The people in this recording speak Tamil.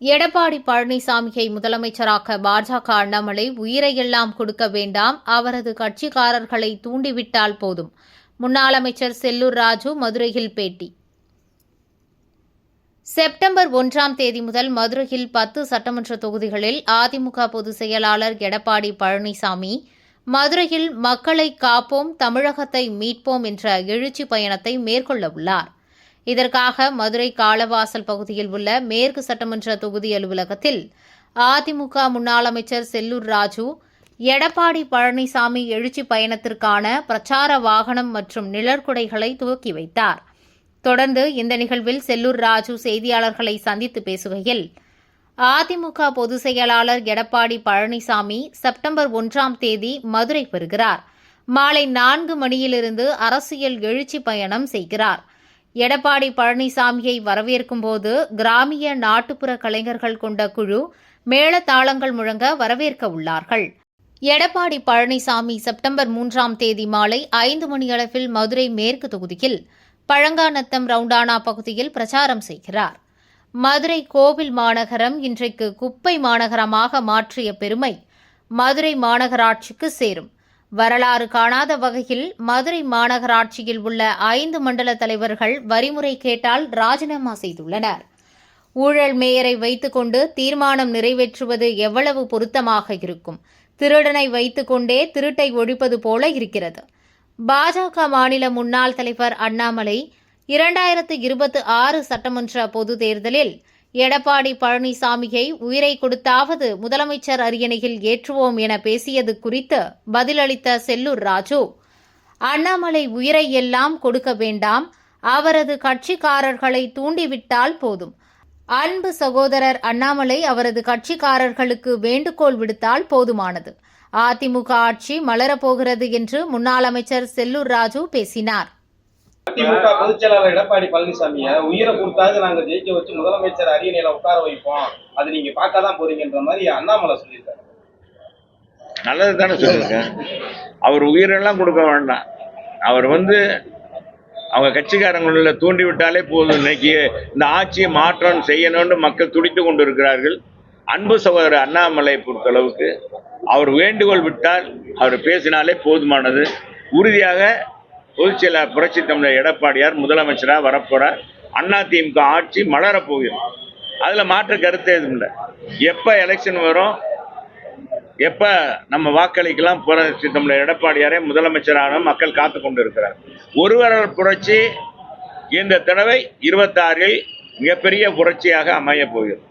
எடப்பாடி பழனிசாமியை முதலமைச்சராக்க பாஜக அண்ணாமலை உயிரையெல்லாம் கொடுக்க வேண்டாம் அவரது கட்சிக்காரர்களை தூண்டிவிட்டால் போதும். முன்னாள் அமைச்சர் செல்லூர் ராஜு மதுரையில் பேட்டி. செப்டம்பர் ஒன்றாம் தேதி முதல் மதுரையில் பத்து சட்டமன்ற தொகுதிகளில் அதிமுக பொதுச் செயலாளர் எடப்பாடி பழனிசாமி மதுரையில் மக்களை காப்போம் தமிழகத்தை மீட்போம் என்ற எழுச்சி பயணத்தை மேற்கொள்ள உள்ளார். இதற்காக மதுரை காளவாசல் பகுதியில் உள்ள மேற்கு சட்டமன்ற தொகுதி அலுவலகத்தில் அதிமுக முன்னாள் அமைச்சர் செல்லூர் ராஜு எடப்பாடி பழனிசாமி எழுச்சி பயணத்திற்கான பிரச்சார வாகனம் மற்றும் நிழற்குடைகளை துவக்கி வைத்தார். தொடர்ந்து இந்த நிகழ்வில் செல்லூர் ராஜு செய்தியாளர்களை சந்தித்து பேசுகையில் அதிமுக பொதுச் செயலாளர் எடப்பாடி பழனிசாமி செப்டம்பர் ஒன்றாம் தேதி மதுரை பெறுகிறார். மாலை நான்கு மணியிலிருந்து அரசியல் எழுச்சி பயணம் செய்கிறார். எடப்பாடி பழனிசாமியை வரவேற்கும் போது கிராமிய நாட்டுப்புற கலைஞர்கள் கொண்ட குழு மேளதாளங்கள் முழங்க வரவேற்க உள்ளார்கள். எடப்பாடி பழனிசாமி செப்டம்பர் மூன்றாம் தேதி மாலை ஐந்து மணியளவில் மதுரை மேற்கு தொகுதியில் பழங்காநத்தம் ரவுண்டானா பகுதியில் பிரச்சாரம் செய்கிறார். மதுரை கோவில் மாநகரம் இன்றைக்கு குப்பை மாநகரமாக மாற்றிய பெருமை மதுரை மாநகராட்சிக்கு சேரும். வரலாறு காணாத வகையில் மதுரை மாநகராட்சியில் உள்ள ஐந்து மண்டல தலைவர்கள் வரிமுறை கேட்டால் ராஜினாமா செய்துள்ளனர். ஊழல் மேயரை வைத்துக்கொண்டு தீர்மானம் நிறைவேற்றுவது எவ்வளவு பொருத்தமாக இருக்கும்? திருடனை வைத்துக்கொண்டே திருட்டை ஒழிப்பது போல இருக்கிறது. பாஜக மாநில முன்னாள் தலைவர் அண்ணாமலை இரண்டாயிரத்து இருபத்தி ஆறு சட்டமன்ற பொது தேர்தலில் எடப்பாடி பழனிசாமியை உயிரை கொடுத்தாவது முதலமைச்சர் அரியணையில் ஏற்றுவோம் என பேசியது குறித்து பதிலளித்த செல்லூர் ராஜு. அண்ணாமலை உயிரை எல்லாம் கொடுக்க வேண்டாம் அவரது கட்சிக்காரர்களை தூண்டிவிட்டால் போதும். அன்பு சகோதரர் அண்ணாமலை அவரது கட்சிக்காரர்களுக்கு வேண்டுகோள் விடுத்தால் போதுமானது. அதிமுக ஆட்சி மலரப்போகிறது என்று முன்னாள் அமைச்சர் செல்லூர் ராஜு பேசினார். அதிமுக பொதுச் செயலாளர் எடப்பாடி பழனிசாமிய உயிரை கொடுத்தாவது நாங்க ஜெயிக்க வச்சு முதலமைச்சர் அரியணையில உட்கார வைப்போம். அது நீங்க பார்க்க தான் போறீங்கன்ற மாதிரி அண்ணாமலை சொல்லியிருக்காரு. நல்லது தானே சொல்லியிருக்கேன். அவர் உயிரெல்லாம் கொடுக்க வேண்டாம். அவர் வந்து அவங்க கட்சிக்காரங்களில் தூண்டி விட்டாலே போதும். இன்னைக்கு இந்த ஆட்சியை மாற்றம் செய்யணும்னு மக்கள் துடித்து கொண்டு இருக்கிறார்கள் அன்பு சகோதரர் அண்ணாமலை பொறுத்தளவுக்கு அவர் வேண்டுகோள் விட்டால் அவர் பேசினாலே போதுமானது. உறுதியாக பொதுச் புரட்சி தமிழர் எடப்பாடியார் முதலமைச்சராக வரப்போறார் அதிமுக ஆட்சி மலரப் அதில் மாற்று கருத்து எதுவும் இல்லை. எப்போ எலெக்ஷன் வரும் எப்போ நம்ம வாக்களிக்கலாம் புரட்சி தமிழர் எடப்பாடியாரே முதலமைச்சரான மக்கள் காத்து கொண்டு இருக்கிறார் ஒருவரர் புரட்சி இந்த தடவை இருபத்தாறில் மிகப்பெரிய புரட்சியாக அமையப் போகிறது